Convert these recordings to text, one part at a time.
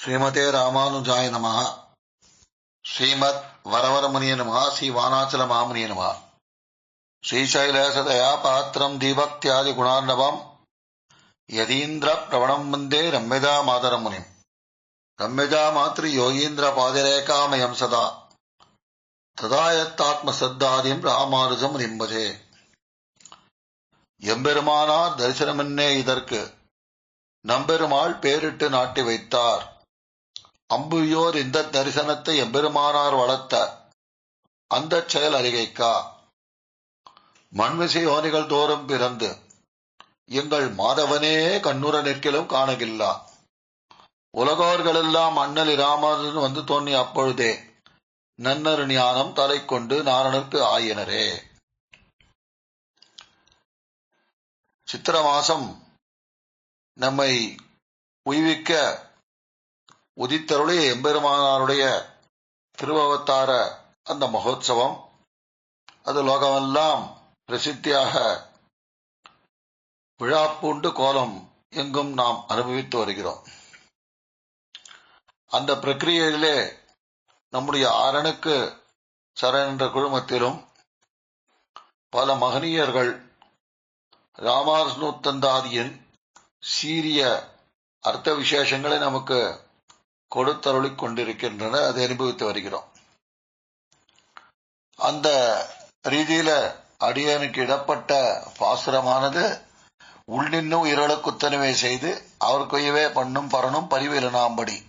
ஸ்ரீமதே ராமானுஜாய நமः ஸ்ரீமத் வரவரமுனிய நமः ஸ்ரீ வானாச்சல மாமுனிய நமः ஸ்ரீசைலேசதயா பாத்திரம் தீபக்தியாதி குணார்ணவம். யதீந்திர பிரவணம் வந்தே ரம்யதா மாதரம் முனிம் ரம்யஜா மாத்ரி யோகீந்திர பாதிரேகாமயம் சதா. ததாயத்தாத்ம சத்தாதியம் ராமானுஜம் நிம்பதே எம்பெருமானார் தரிசனமென்னே இதற்கு. நம்பெருமாள் பேரிட்டு நாட்டி வைத்தார். அம்புயோர் இந்த தரிசனத்தை எம்பெருமானார் வளர்த்த அந்த செயல் அறிகைக்கா? மண்விசை யோனிகள் தோறும் பிறந்து எங்கள் மாதவனே கண்ணுற நிற்கிலும் காணகில்லா. உலகோர்களெல்லாம் அண்ணல் இராமன் வந்து தோன்றி அப்பொழுதே நன்னரு ஞானம் தலை கொண்டு நாரணருக்கு ஆயினரே. சித்திர மாசம் நம்மை உய்விக்க உதித்தருளிய எம்பெருமானாருடைய திருவவத்தார அந்த மகோத்சவம். அது லோகமெல்லாம் பிரசித்தியாக விழாப்பூண்டு கோலம் எங்கும் நாம் அனுபவித்து வருகிறோம். அந்த பிரக்கிரியிலே நம்முடைய அரணுக்கு சரண் என்ற குழுமத்திலும் பல மகனீயர்கள் ராமானுத்தந்தாதியின் சீரிய அர்த்த விசேஷங்களை நமக்கு கொடுத்தருளிக் கொண்டிருக்கின்றன அதை அனுபவித்து வருகிறோம். அந்த ரீதியில அடியனுக்கு இடப்பட்ட பாசுரமானது உள்நின்னு குத்தனவே செய்து அவர் கொய்யவே பண்ணும் பரணும் பரிவிலனாம்படி.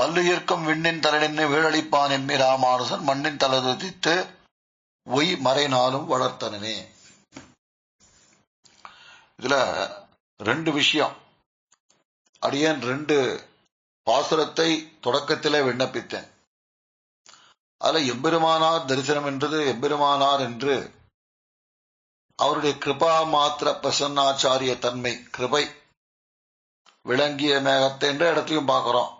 பல்லுயிர்க்கும் விண்ணின் தலனின்னு வீழளிப்பான் எம்மி ராமானுசன் மண்ணின் தலதுதித்து ஒய் மறைநாளும் வளர்த்தனனே. இதுல ரெண்டு விஷயம். அடியன் ரெண்டு பாசுரத்தை தொடக்கத்திலே விண்ணப்பித்தேன். அதுல எம்பெருமானார் தரிசனம் என்றது எம்பெருமானார் என்று அவருடைய கிருபா மாத்திர பிரசன்னாச்சாரிய தன்மை கிருபை விளங்கிய மேகத்தை என்ற இடத்தையும் பார்க்கிறோம்.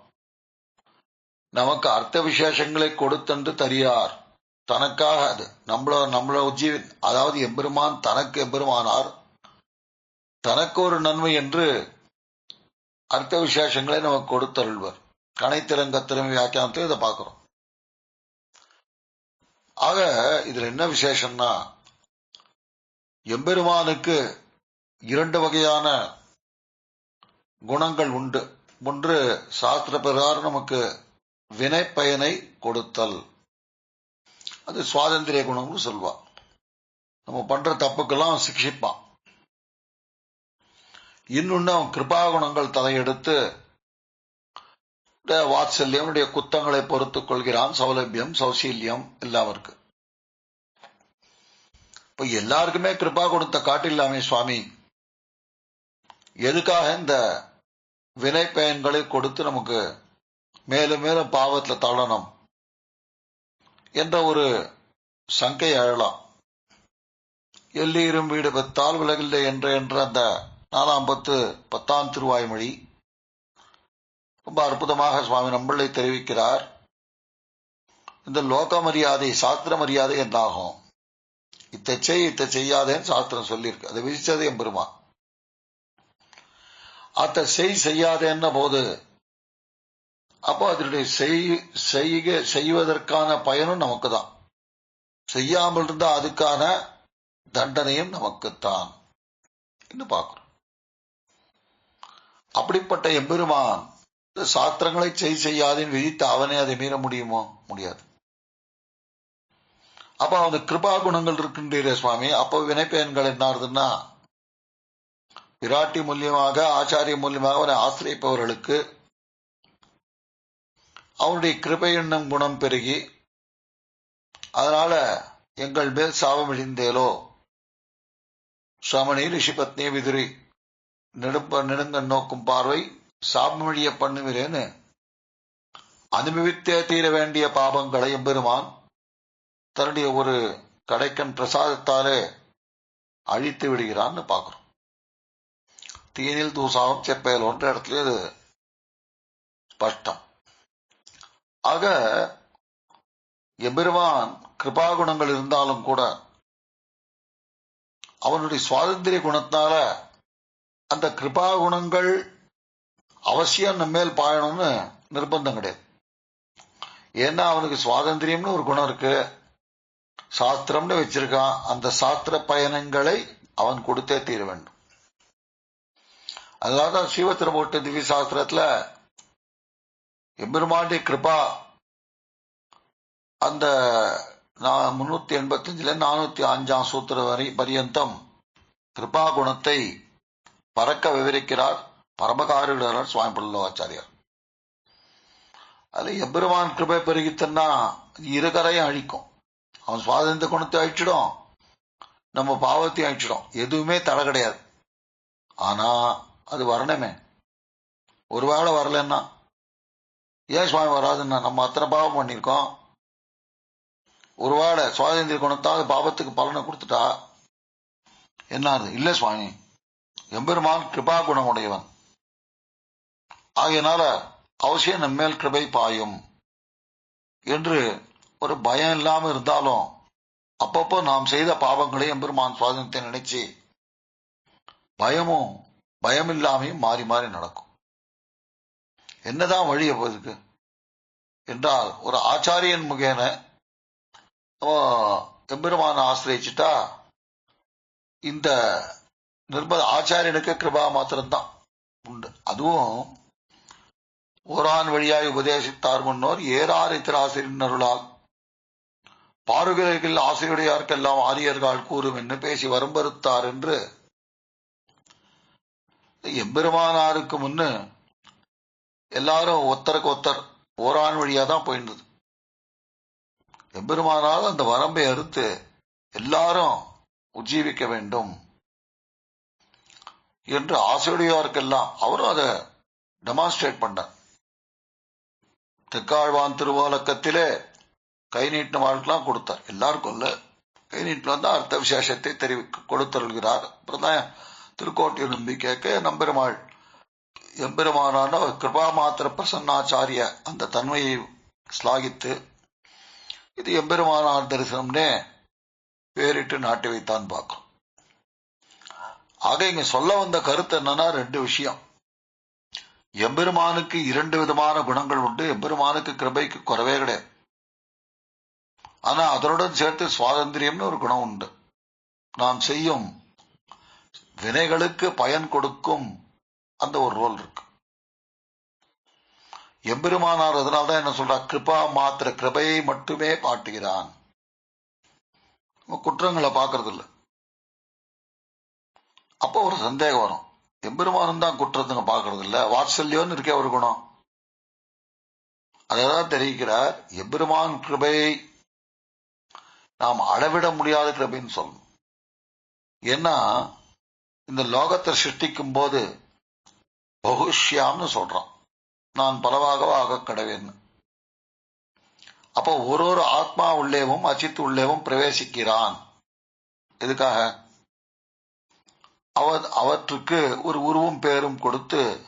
நமக்கு அர்த்த விசேஷங்களை கொடுத்தென்று தரியார். தனக்காக அது நம்மள நம்மள உஜ்ஜீவி அதாவது எம்பெருமான் தனக்கு எம்பெருமானார் தனக்கு ஒரு நன்மை என்று அர்த்த விசேஷங்களை நமக்கு கொடுத்தருள்வர். கனைத்திறங்கத்திறமை வியாக்கியானத்தை இதை பார்க்கிறோம். ஆக இதுல என்ன விசேஷம்னா எம்பெருமானுக்கு இரண்டு வகையான குணங்கள் உண்டு. ஒன்று சாஸ்திர பிரகாரம் நமக்கு வினை பயனை கொடுத்தல். அது சுவாதந்திரிய குணம்னு சொல்லுவான் நம்ம பண்ற தப்புக்கெல்லாம் சிக்ஷிப்பான். இன்னொன்னு அவன் குணங்கள் தலையெடுத்து வாத்சல்யம் குத்தங்களை பொறுத்துக் கொள்கிறான். சௌலபியம் சௌசீல்யம் எல்லாம் இருக்கு. இப்ப எல்லாருக்குமே கிருபா கொடுத்த காட்டில்லாமே சுவாமி. எதுக்காக இந்த வினை பயன்களை கொடுத்து நமக்கு மேலும் மேலும் பாவத்துல தள்ளணும் என்ற ஒரு சங்கை அழலாம். எல்லீரும் வீடு பெத்தால் விலகில்லை என்ற என்ற அந்த நாலாம் பத்து பத்தாம் திருவாய்மொழி. ரொம்ப அற்புதமாக சுவாமி நம்பிள்ளை தெரிவிக்கிறார். இந்த லோக மரியாதை சாஸ்திர மரியாதை என்றாகும் இத்த செய் இத்த செய்யாதேன்னு சாஸ்திரம் சொல்லியிருக்கு. அதை விதிச்சது எம்பெருமா அத்த செய் செய்யாதேன்ன போது அப்போ அதனுடைய செய்க செய்வதற்கான பயனும் நமக்கு தான் செய்யாமல் இருந்தா அதுக்கான தண்டனையும் நமக்குத்தான். என்று பார்க்கிறோம் அப்படிப்பட்ட எம்பெருமான் சாஸ்திரங்களை செய் செய்யாதேன்னு விதித்து அவனே அதை மீற முடியுமோ? முடியாது. அப்ப அந்த கிருபா குணங்கள் இருக்கின்றீரே சுவாமி. அப்ப வினைப்பயன்கள் என்ன ஆகுதுன்னா விராட்டி மூலியமாக ஆச்சாரிய மூலியமாக அவனை ஆசிரியப்பவர்களுக்கு அவனுடைய கிருபை எண்ணம் குணம் பெருகி அதனால எங்கள் மேல் சாபம் இழிந்தேலோ? சமணி ரிஷிபத்னி விதுரி நெடுப்ப நெடுங்க நோக்கும் பார்வை சாபமழிய பண்ணுகிறேன்னு அனுபவித்தே தீர வேண்டிய பாபங்களை எம்பெருமான் தன்னுடைய ஒரு கடைக்கன் பிரசாதத்தாலே அழித்து விடுகிறான்னு பார்க்கிறோம். தீனில் தூசாவும் ஒன்ற இடத்துல இது ஸ்பஷ்டம். ஆக எம்பெருமான் கிருபாகுணங்கள் இருந்தாலும் கூட அவனுடைய சுவாதந்திரிய குணத்தால அந்த கிருபா குணங்கள் அவசியம் நம்ம மேல் பாயணும்னு நிர்பந்தம் கிடையாது. ஏன்னா அவனுக்கு சுவாதந்திரியம்னு ஒரு குணம் இருக்கு. சாஸ்திரம்னு வச்சிருக்கான். அந்த சாஸ்திர பயணங்களை அவன் கொடுத்தே தீர வேண்டும். அதனாலதான் சிவத்திரமூர்த்தி திவ்ய சாஸ்திரத்துல எம்பெருமாண்டி கிருபா அந்த நான் முன்னூத்தி எண்பத்தஞ்சுல நானூத்தி அஞ்சாம் சூத்திர வரை பரியந்தம் கிருபா குணத்தை பறக்க விவரிக்கிறார். பரமகாரிடர் சுவாமி பல்லவாச்சாரியார் அதுல எம்பெருமான் கிருபை பெருகித்தன்னா இருகரையும் அழிக்கும். அவன் சுவாதந்திர குணத்தை அழிச்சிடும். நம்ம பாவத்தையும் அழிச்சிடும். எதுவுமே தடை கிடையாது. ஆனா அது வரணுமே. ஒருவேளை வரலன்னா ஏன் சுவாமி வராதுன்னா நம்ம அத்தனை பாவம் பண்ணியிருக்கோம். ஒருவேளை சுவாதந்திர குணத்தால் பாவத்துக்கு பலனை கொடுத்துட்டா என்ன இல்ல சுவாமி. எம்பெருமான் கிருபா குணமுடையவன். ஆகையினால அவசியம் நம்மேல் கிருபை பாயும் என்று ஒரு பயம் இல்லாம இருந்தாலும் அப்பப்போ நாம் செய்த பாவங்களை எம்பெருமான் சுவாதனத்தை நினைச்சு பயமும் பயம் இல்லாமையும் மாறி மாறி நடக்கும். என்னதான் வழி அப்போதுக்கு என்றால் ஒரு ஆச்சாரியன் முகேன எம்பெருமான ஆசிரியச்சிட்டா இந்த நிர்பந்த ஆச்சாரியனுக்கு கிருபா மாத்திரம்தான். உண்டு. அதுவும் ஓரான் வழியாய் உபதேசித்தார் முன்னோர் ஏறார் இத்தர அருளால். பாருகைகள் ஆசிரியருடையார்க்கெல்லாம் ஆரியர்கள் கூறும் என்று பேசி வரம்பறுத்தார் என்று எம்பெருமானாருக்கு முன்னு எல்லாரும் ஒத்தருக்கு ஒத்தர் ஓரான் வழியா தான் போயிருந்தது. எம்பெருமானால் அந்த வரம்பை அறுத்து எல்லாரும் உஜ்ஜீவிக்க வேண்டும். என்று ஆசிரியருக்கெல்லாம் அவரும் அதை டெமான்ஸ்ட்ரேட் பண்ணார். தெற்காழ்வான் திருவாலக்கத்திலே கை நீட்டின வாழ்க்கெல்லாம் கொடுத்தார். எல்லாருக்கும் இல்ல. கை நீட்டில் வந்து அர்த்த விசேஷத்தை தெரிவிக்க கொடுத்தருள்கிறார். அப்புறம் தான் திருக்கோட்டியூர் நம்பிக்கைக்கு நம்பெருமாள் எம்பெருமானான கிருபா மாத்திர பிரசன்னாச்சாரிய அந்த தன்மையை ஸ்லாகித்து இது எம்பெருமானார் தரிசனம்னே பேரிட்டு நாட்டி வைத்தான் பார்க்கும் ஆக இங்க சொல்ல வந்த கருத்து என்னன்னா ரெண்டு விஷயம். எம்பெருமானுக்கு இரண்டு விதமான குணங்கள் உண்டு எம்பெருமானுக்கு கிருபைக்கு குறவே கிடையாது. ஆனா அதனுடன் சேர்த்து சுவாதந்திரியம்னு ஒரு குணம் உண்டு. நாம் செய்யும் வினைகளுக்கு பயன் கொடுக்கும் அந்த ஒரு ரோல் இருக்கு. எம்பெருமானார் அதனால்தான் என்ன சொல்றா கிருபா மாத்திர கிருபையை மட்டுமே பாட்டுகிறான் குற்றங்களை பார்க்கறதில்லை. அப்போ ஒரு சந்தேகம் வரும். எம்பெருமானம் தான் குற்றத்துங்க பாக்குறது இல்ல வாத்சல்யோன்னு இருக்கே ஒரு குணம். அதான் தெரிவிக்கிறார். எம்பெருமான் கிருபை நாம் அளவிட முடியாத கிருபைன்னு சொல்லணும். ஏன்னா இந்த லோகத்தை சிருஷ்டிக்கும் போது பகுஷ்யாம்னு சொல்றான் நான் பலவாகவோ ஆக கடவேன்னு. அப்போ ஒரு ஒரு ஆத்மா உள்ளேவும் அச்சித் உள்ளேவும் பிரவேசிக்கிறான். எதுக்காக? அவற்றுக்கு ஒரு உருவும் பெயரும் கொடுத்து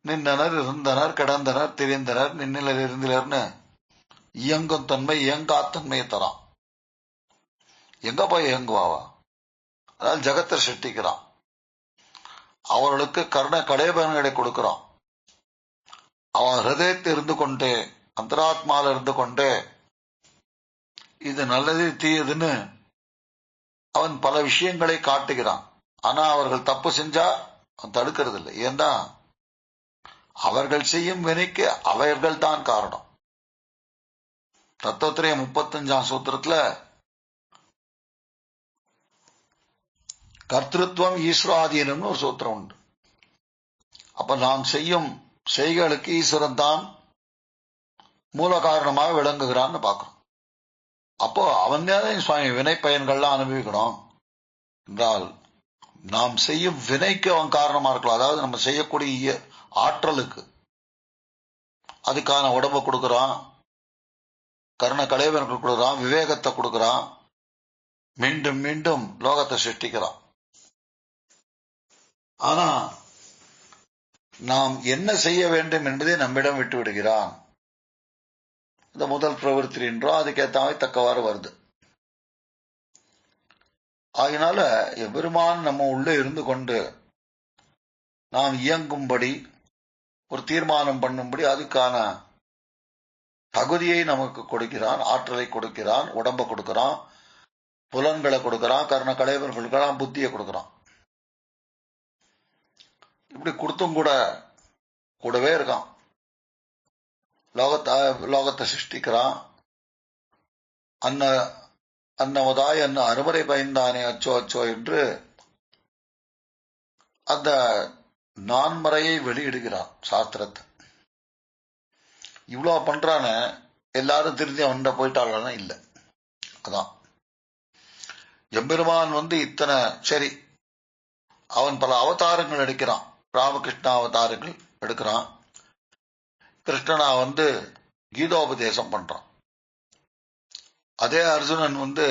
நின்றனர் இருந்தனர் கிடந்தனர் தெரிந்தனர் நின்னிலர் இருந்திலர்னு இயங்கும் தன்மை இயங்காத்தன்மையை தரான். எங்க போய் இயங்குவாவா? அதாவது ஜகத்தை சிருஷ்டிக்கிறான். அவர்களுக்கு கர்ண கடைபயன்களை கொடுக்கிறான். அவன் ஹிருதயத்தை இருந்து கொண்டே அந்தராத்மால இருந்து கொண்டே இது நல்லது தீயதுன்னு அவன் பல விஷயங்களை காட்டுகிறான். ஆனா அவர்கள் தப்பு செஞ்சா தடுக்கிறது இல்லை ஏன்னா அவர்கள் செய்யும் வினைக்கு அவர்கள் தான் காரணம். தத்துவத்திரைய முப்பத்தஞ்சாம் சூத்திரத்துல கர்த்திருவம் ஈஸ்வராதீனம்னு ஒரு சூத்திரம் உண்டு. அப்ப நாம் செய்யும் செய்களுக்கு ஈஸ்வரன் தான் மூல காரணமாக விளங்குகிறான்னு பார்க்கிறோம். அப்போ அவன் தான் சுவாமி வினை பயன்கள்லாம் அனுபவிக்கணும். என்றால் நாம் செய்யும் வினைக்கு அவன் காரணமா இருக்கலாம். அதாவது நம்ம செய்யக்கூடிய ஆற்றலுக்கு. அதுக்கான உடம்ப கொடுக்கறான். கர்ண கலைவனுக்கு கொடுக்குறான். விவேகத்தை கொடுக்கறான். மீண்டும் மீண்டும் லோகத்தை சிருஷ்டிக்கிறான். ஆனா நாம் என்ன செய்ய வேண்டும் என்பதை நம்மிடம் விட்டு விடுகிறான் இந்த முதல் பிரவருத்தி என்றோ அதுக்கேற்ற தக்கவாறு வருது. ஆகினால எபெருமான் நம்ம உள்ளே இருந்து கொண்டு நாம் இயங்கும்படி ஒரு தீர்மானம் பண்ணும்படி அதுக்கான தகுதியை நமக்கு கொடுக்கிறான் ஆற்றலை கொடுக்கிறான் உடம்ப கொடுக்கிறான் புலன்களை கொடுக்கிறான் கர்ண கலைவர் கொடுக்கிறான் புத்தியை கொடுக்கிறான். இப்படி கொடுத்தும் கூட கூடவே இருக்கான். லோகத்தை லோகத்தை சிருஷ்டிக்கிறான். அன்ன அன்னமுதாய் அன்ன அறுவரை பயந்தானே அச்சோ அச்சோ என்று அந்த நான்மறையை வெளியிடுகிறான் சாஸ்திரத்தை. இவ்வளோ பண்றான எல்லாரும் திருந்தி அவன்கிட்ட போயிட்டாளா இல்லை. அதான். எம்பெருமான் வந்து இத்தனை சரி அவன் பல அவதாரங்கள் எடுக்கிறான். ராமகிருஷ்ண அவதாரங்கள் எடுக்கிறான். கிருஷ்ணனா வந்து கீதோபதேசம் பண்றான். அதே அர்ஜுனன் வந்து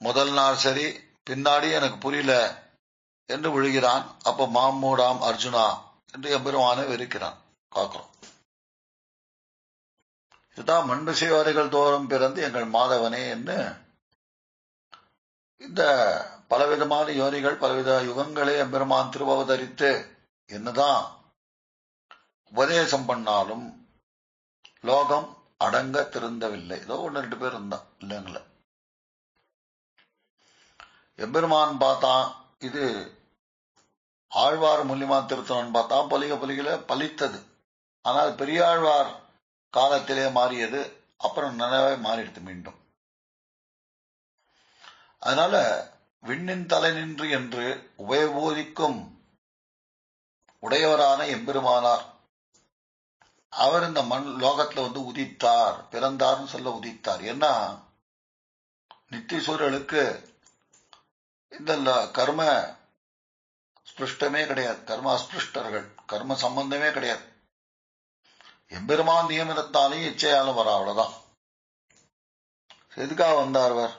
முதல் நாள் சரி பின்னாடி எனக்கு புரியல என்று விழுகிறான். அப்ப மாமூடாம் அர்ஜுனா என்று எம்பெருமானை வெறுக்கிறான் காக்கிறோம் இதுதான் மண்ணு செய்வார்கள் தோறும் பிறந்து எங்கள் மாதவனே என்று இந்த பலவிதமான யோனிகள் பலவித யுகங்களே எம்பெருமான் திருவவதரித்து என்னதான் உபதேசம் பண்ணாலும் லோகம் அடங்க திருந்தவில்லை ஏதோ ஒன்று ரெண்டு பேர் இருந்தான் இல்லைங்கள? எம்பெருமான் பார்த்தான் இது ஆழ்வார் மூலியமா திருத்தணும்னு பார்த்தா பொலிக பலிகளை பலித்தது ஆனால் பெரியாழ்வார் காலத்திலே மாறியது அப்புறம் நனவே மாறிடுது மீண்டும். அதனால விண்ணின் தலை நின்று என்று உபயபோதிக்கும் உடையவரான எம்பெருமானார் அவர் இந்த மண் லோகத்துல வந்து உதித்தார் பிறந்தார்னு சொல்ல உதித்தார். ஏன்னா நித்திய இந்த கர்ம ஸ்பிருஷ்டமே கிடையாது. கர்ம அஸ்பிருஷ்டர்கள் கர்ம சம்பந்தமே கிடையாது. எம்பெருமான் நியமனத்தாலே இச்சையாலும் வர அவ்வளவுதான். எதுக்காக வந்தார் அவர்?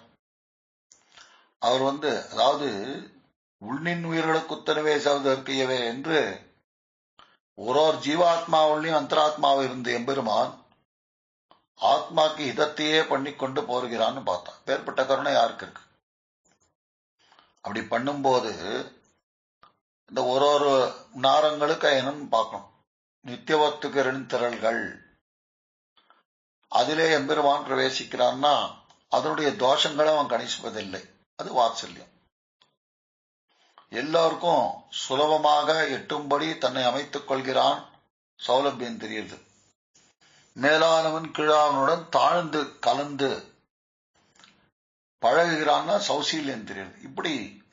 அவர் வந்து அதாவது உள்நின் உயிர்களுக்கு உத்தரவே சவதற்கையவே என்று ஒரு ஒரு ஜீவாத்மாவுள்ளையும் அந்தராத்மாவை இருந்த எம்பெருமான் ஆத்மாக்கு இதத்தையே பண்ணி கொண்டு போகிறான்னு பார்த்தான் பேர்பட்ட கருணை யாருக்கு இருக்கு? அப்படி பண்ணும்போது இந்த ஒரு ஒரு நாரங்களுக்கு என்னன்னு பார்க்கணும். நித்தியவத்துக்கு திரள்கள். அதிலே எம்பெருமான் பிரவேசிக்கிறான்னா அதனுடைய தோஷங்களை அவன் கணிசிப்பதில்லை அது வாத்சல்யம். எல்லாருக்கும் சுலபமாக எட்டும்படி தன்னை அமைத்துக் கொள்கிறான் சௌலபியம் தெரியுது. மேலானவன் கீழானவனுடன் தாழ்ந்து கலந்து பழகுகிறான்னா சௌசீல்யம் தெரியுது. இப்படி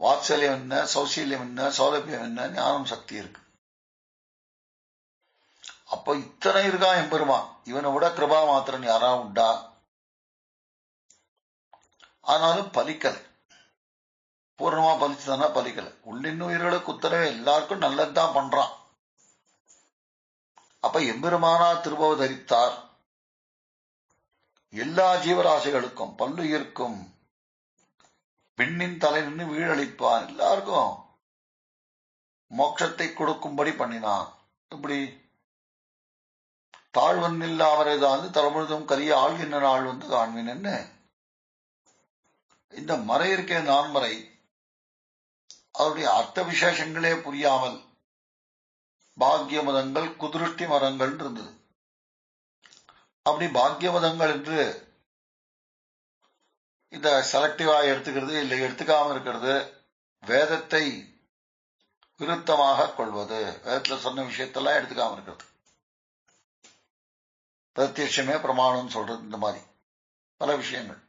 வாத்சல்யம் என்ன சௌசீல்யம் என்ன சௌலபியம் என்ன ஞானம் சக்தி இருக்கு. அப்ப இத்தனை இருக்கான் எம்பெருமான். இவனை விட கிருபா மாத்திரன் யாரா உண்டா? ஆனாலும் பலிக்கலை. பூர்ணமா பலிச்சுதானா? பலிக்கல. உள்ளின் உயிர்களுக்கு உத்தரவு எல்லாருக்கும் நல்லதுதான் பண்றான். அப்ப எம்பெருமானா திருபவ தரித்தார். எல்லா ஜீவராசிகளுக்கும் பல்லுயிர்க்கும் பெண்ணின் தலை நின்று வீழளிப்பான். எல்லாருக்கும் மோட்சத்தை கொடுக்கும்படி பண்ணினான். இப்படி தாழ்வன் அவரது தான் தலைமுழுதும் கரிய ஆழ்கின்ற நாள் வந்து காண்பின்னு இந்த மறை இருக்க நான்மறை. அவருடைய அர்த்த விசேஷங்களே புரியாமல் பாக்கிய மதங்கள் குதிருஷ்டி மரங்கள் இருந்தது. அப்படி பாக்கிய மதங்கள் என்று இந்த செலக்டிவா எடுத்துக்கிறது இல்லை எடுத்துக்காம இருக்கிறது வேதத்தை விருத்தமாக கொள்வது. வேதத்துல சொன்ன விஷயத்தெல்லாம் எடுத்துக்காம இருக்கிறது. பிரத்யட்சமே பிரமாணம் சொல்றது இந்த மாதிரி. பல விஷயங்கள்.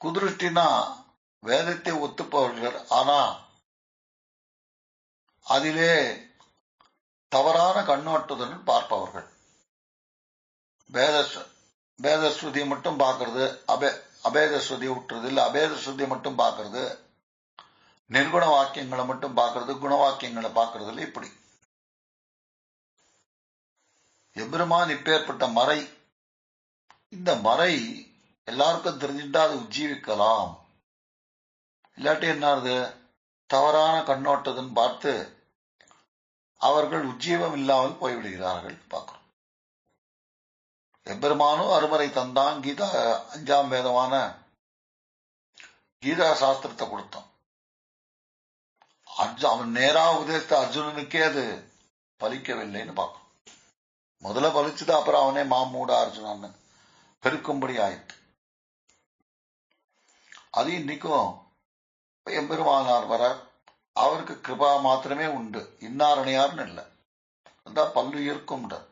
குதிருஷ்டினா வேதத்தை ஒத்துப்பவர்கள். ஆனா அதிலே தவறான கண்ணோட்டத்துடன் பார்ப்பவர்கள். வேத வேதஸ்ருதி மட்டும் பார்க்கறது அபே அபேத ஸ்ருதி விட்டுறது இல்ல அபேத ஸ்ருதி மட்டும் பார்க்கறது நிர்குண வாக்கியங்களை மட்டும் பார்க்கறது குண வாக்கியங்களை பார்க்கறதுல இப்படி. எம்பெருமான் இப்பேற்பட்ட மறை இந்த மறை எல்லாருக்கும் தெரிஞ்சுட்டா அது உஜ்ஜீவிக்கலாம். இல்லாட்டி என்னது தவறான கண்ணோட்டத்துன்னு பார்த்து அவர்கள் உஜ்ஜீவம் இல்லாமல் போய்விடுகிறார்கள் பார்க்கிறோம். எம்பெருமானும் அருமறை தந்தான் கீதா அஞ்சாம் வேதமான கீதா சாஸ்திரத்தை கொடுத்தான். அர்ஜு அவன் நேரா உபதேசித்த அர்ஜுனனுக்கே அது பலிக்கவில்லைன்னு பார்க்கணும் முதல்ல பலிச்சுது அப்புறம் அவனே மாமூட அர்ஜுனன் பெருக்கும்படி ஆயிட்டு அது இன்னைக்கும் எம்பெருமானார் வரார். அவருக்கு கிருபா மாத்திரமே உண்டு. இன்னாரணையார்னு இல்லை. அதான் பல்லுயிர்க்கும்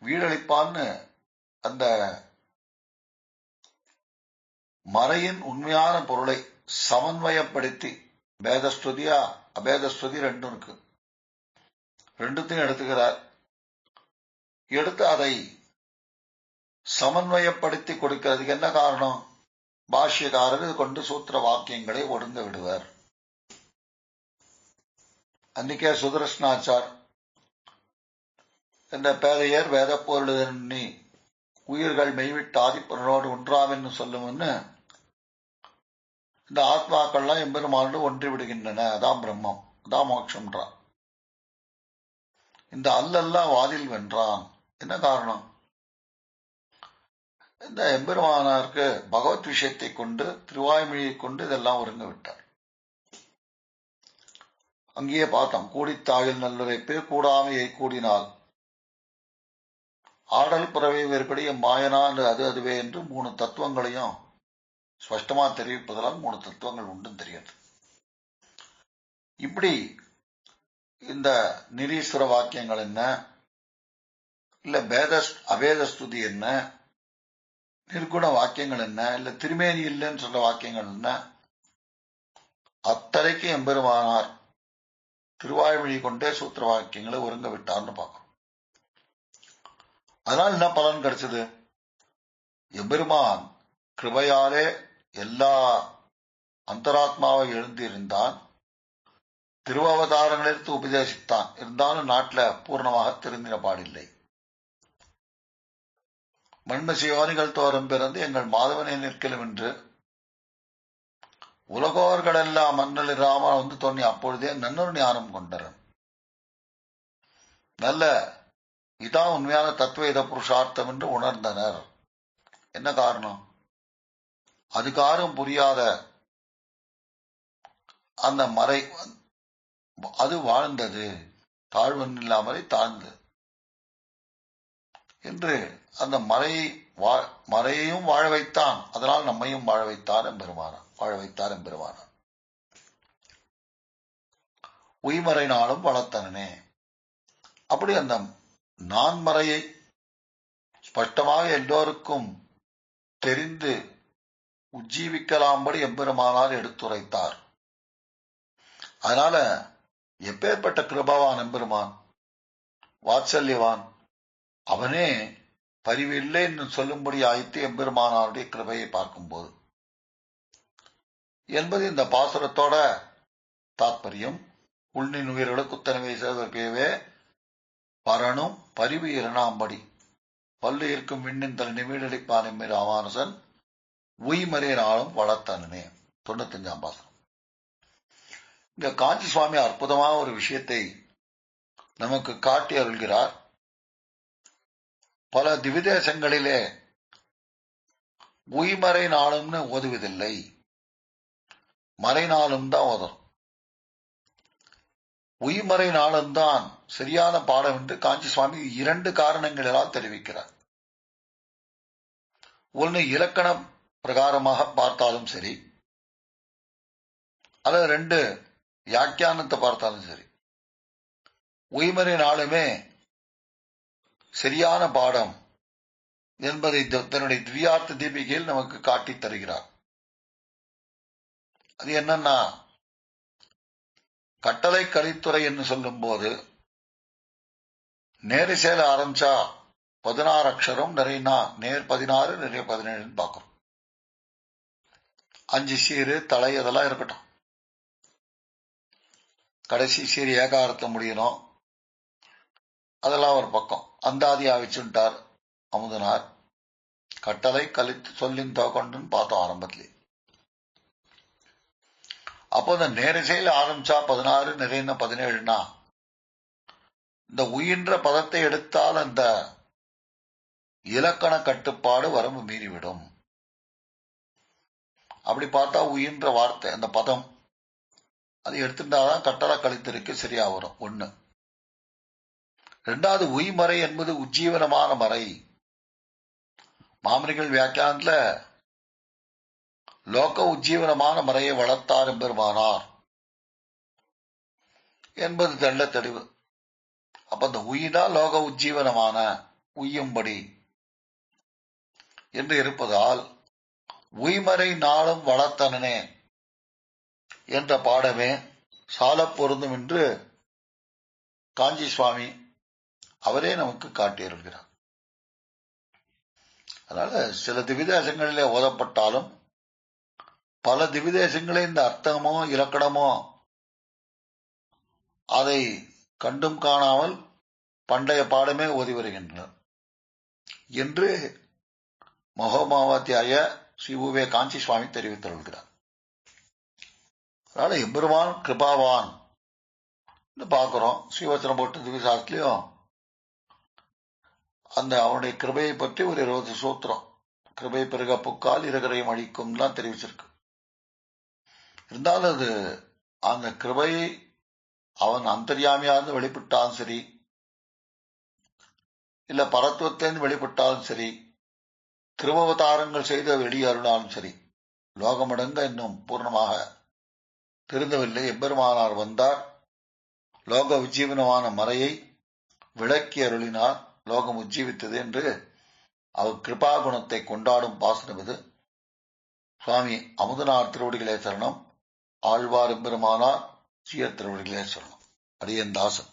வீடளிப்பான்னு அந்த மறையின் உண்மையான பொருளை சமன்வயப்படுத்தி பேதஸ்துதியா அபேதஸ்துதி ரெண்டும் இருக்கு. ரெண்டுத்தையும் எடுத்துக்கிறார். எடுத்து அதை சமன்வயப்படுத்தி கொடுக்கிறதுக்கு என்ன காரணம்? பாஷ்யக்காரர் இது கொண்டு சூத்திர வாக்கியங்களை ஒடுங்க விடுவர். அன்றைக்கே சுதர்ஷ்ணாச்சார் என்ற பேரையர் வேத பொருள் உயிர்கள் மெய்விட்டு ஆதிப்பனோடு ஒன்றாவென்னு சொல்லும்னு இந்த ஆத்மாக்கள்லாம் எம்பெருமானோடு ஒன்றி விடுகின்றன அதான் பிரம்மம். அதான் மோட்சம்ன்றான் இந்த அல்லல்லாம் வாதில் வென்றான். என்ன காரணம்? இந்த எம்பெருமானாருக்கு பகவத் விஷயத்தை கொண்டு திருவாய்மொழியை கொண்டு இதெல்லாம் ஒருங்க விட்டார் அங்கேயே பார்த்தோம் கூடித்தாழில் நல்லுரைப்பு கூடாமையை கூடினால். ஆடல் புறவை வேறுபடிய மாயனா அது அதுவே என்று மூணு தத்துவங்களையும் ஸ்பஷ்டமா தெரிவிப்பதெல்லாம் மூணு தத்துவங்கள் உண்டு தெரியுது இப்படி இந்த நிரீஸ்வர வாக்கியங்கள் என்ன? இல்ல பேத அபேதஸ்துதி என்ன? நிர்குண வாக்கியங்கள் என்ன? இல்ல திருமேனி இல்லைன்னு சொல்ற வாக்கியங்கள் என்ன? அத்தனைக்கு எம்பெருமானார் திருவாய்மொழி கொண்டே சூத்திர வாக்கியங்களை ஒருங்க விட்டார்னு பார்க்கிறோம். அதனால என்ன பலன் கிடைச்சது? எம்பெருமான் கிருபையாலே எல்லா அந்தராத்மாவை எழுந்திருந்தான். திருவாவதாரங்களிலிருந்து உபதேசித்தான். இருந்தாலும் நாட்டில் பூர்ணமாக திருந்தின பாடில்லை மண்மசிவாணிகள் தோறும் பிறந்து எங்கள் மாதவனை நிற்கலும் என்று உலகோர்களெல்லாம் மன்னல் ராமன் வந்து தோன்றி அப்பொழுதே நன்னொரு ஞானம் கொண்டரன் நல்ல இதான் உண்மையான தத்துவ இத புருஷார்த்தம் என்று உணர்ந்தனர். என்ன காரணம்? அதுக்காரும் புரியாத அந்த மறை அது வாழ்ந்தது. தாழ்வன் இல்லாமலே தாழ்ந்தது என்று அந்த மலையை மலையையும் வாழ வைத்தான். அதனால் நம்மையும் வாழ வைத்தார் எம்பெருமானார் வாழ வைத்தார் எம்பெருமானார் உய்மறை நாளும் வளர்த்தனே அப்படி அந்த நான்மறையை ஸ்பஷ்டமாக எல்லோருக்கும் தெரிந்து உஜ்ஜீவிக்கலாம்படி எம்பெருமானார் எடுத்துரைத்தார். அதனால எப்பேற்பட்ட கிருபவான் எம்பெருமான்? வாத்சல்யவான்? அவனே பரிவில்லை என்று சொல்லும்படி ஆய்த்து எம்பெருமானாருடைய கிருபையை பார்க்கும்போது. என்பது இந்த பாசுரத்தோட தாத்பரியம். உள்ளின் உயிர்களுக்கு குத்தனவை செய்வதற்கவே பரணும் பரிவு இரணாம்படி பல்லு இருக்கும் விண்ணின் தலை நிமிடளிப்பான் எம்மீர் ராமானுசன் உய்மறை நாளும் வளர்த்தனே தொண்ணூத்தஞ்சாம் பாசனம் இங்க காஞ்சி சுவாமி அற்புதமான ஒரு விஷயத்தை நமக்கு காட்டி அருள்கிறார். பல திவிதேசங்களிலே உய்மறை நாளும்னு ஓதுவதில்லை. மறை நாளும் தான் ஓதும். உய்மறை நாளும் தான் சரியான பாடம் என்று காஞ்சி சுவாமி இரண்டு காரணங்களால் தெரிவிக்கிறார். ஒன்னு இலக்கண பிரகாரமாக பார்த்தாலும் சரி அல்லது ரெண்டு வியாக்கியானத்தை பார்த்தாலும் சரி. உய்மறை நாளுமே சரியான பாடம் என்பதை தன்னுடைய திவ்யார்த்த தீபிகையில் நமக்கு காட்டி தருகிறார். அது என்னன்னா கட்டளை கலித்துறை என்று சொல்லும் போது நேரிசேல ஆரம்பிச்சா பதினாறு அக்ஷரம் நிறைய நேர் பதினாறு நிறைய பதினேழுன்னு பார்க்கிறோம். அஞ்சு சீரு தலை அதெல்லாம் இருக்கட்டும். கடைசி சீர் ஏகாரத்தை முடியணும். அதெல்லாம் ஒரு பக்கம். அந்தாதியா வச்சுட்டார் அமுதனார். கட்டளை கழித்து சொல்லின் கொண்டுன்னு பார்த்தோம் ஆரம்பத்திலே. அப்போ இந்த நேரிசையில் ஆரம்பிச்சா பதினாறு நிறைய பதினேழுனா இந்த உயின்ற பதத்தை எடுத்தால் அந்த இலக்கண கட்டுப்பாடு வரம்பு மீறிவிடும். அப்படி பார்த்தா உயின்ற வார்த்தை அந்த பதம். அது எடுத்துட்டாதான் கட்டளை கழித்திருக்கு சரியா வரும். ஒண்ணு. ரெண்டாவது உய்மறை என்பது உஜ்ஜீவனமான மறை. மாமனிகள் வியாக்கியானத்துல லோக உஜ்ஜீவனமான மறையை வளர்த்தார் பெருமானார் என்பது தெள்ள தெளிவு. அப்ப அந்த உயினா லோக உஜ்ஜீவனமான உய்யும்படி என்று இருப்பதால் உய்மறை நாளும் வளர்த்தனனே என்ற பாடமே சால பொருந்தும் என்று காஞ்சி சுவாமி அவரே நமக்கு காட்டியிருக்கிறார். அதனால சில திவிதேசங்களிலே ஓதப்பட்டாலும் பல திவிதேசங்களே இந்த அர்த்தமோ இலக்கணமோ அதை கண்டும் காணாமல் பண்டைய பாடமே ஓதி வருகின்றனர். என்று மகோமாவாத்தியாய ஸ்ரீ காஞ்சி சுவாமி தெரிவித்துள்ளார் அதனால எம்பெருமான் கிருபாவான் பார்க்கிறோம். ஸ்ரீவச்சனம் போட்டு திவிசாஸ்திலையும் அந்த அவனுடைய கிருபையை பற்றி ஒரு இருபது சூத்திரம். கிருபை பெருக புக்கால் இருகரையும் அழிக்கும்லாம் தெரிவிச்சிருக்கு. இருந்தாலும் அது அந்த கிருபையை அவன் அந்தர்யாமியார்ந்து வெளிப்பட்டாலும் சரி இல்ல பரத்துவத்திலிருந்து வெளிப்பட்டாலும் சரி திருவவதாரங்கள் செய்த வெளியருளாலும் சரி லோகமடங்க இன்னும் பூர்ணமாக திருந்தவில்லை. எம்பெருமானார் வந்தார் லோக உஜ்ஜீவனமான மறையை விளக்கி அருளினார். லோகம் உஜ்ஜீவித்தது என்று அவர் கிருபா குணத்தை கொண்டாடும் பாசனம் இது. சுவாமி அமுதனார் திருவடிகளே சரணம். ஆழ்வார் பெருமானார் சீயர் திருவடிகளே சரணம். அரியன் தாசன்.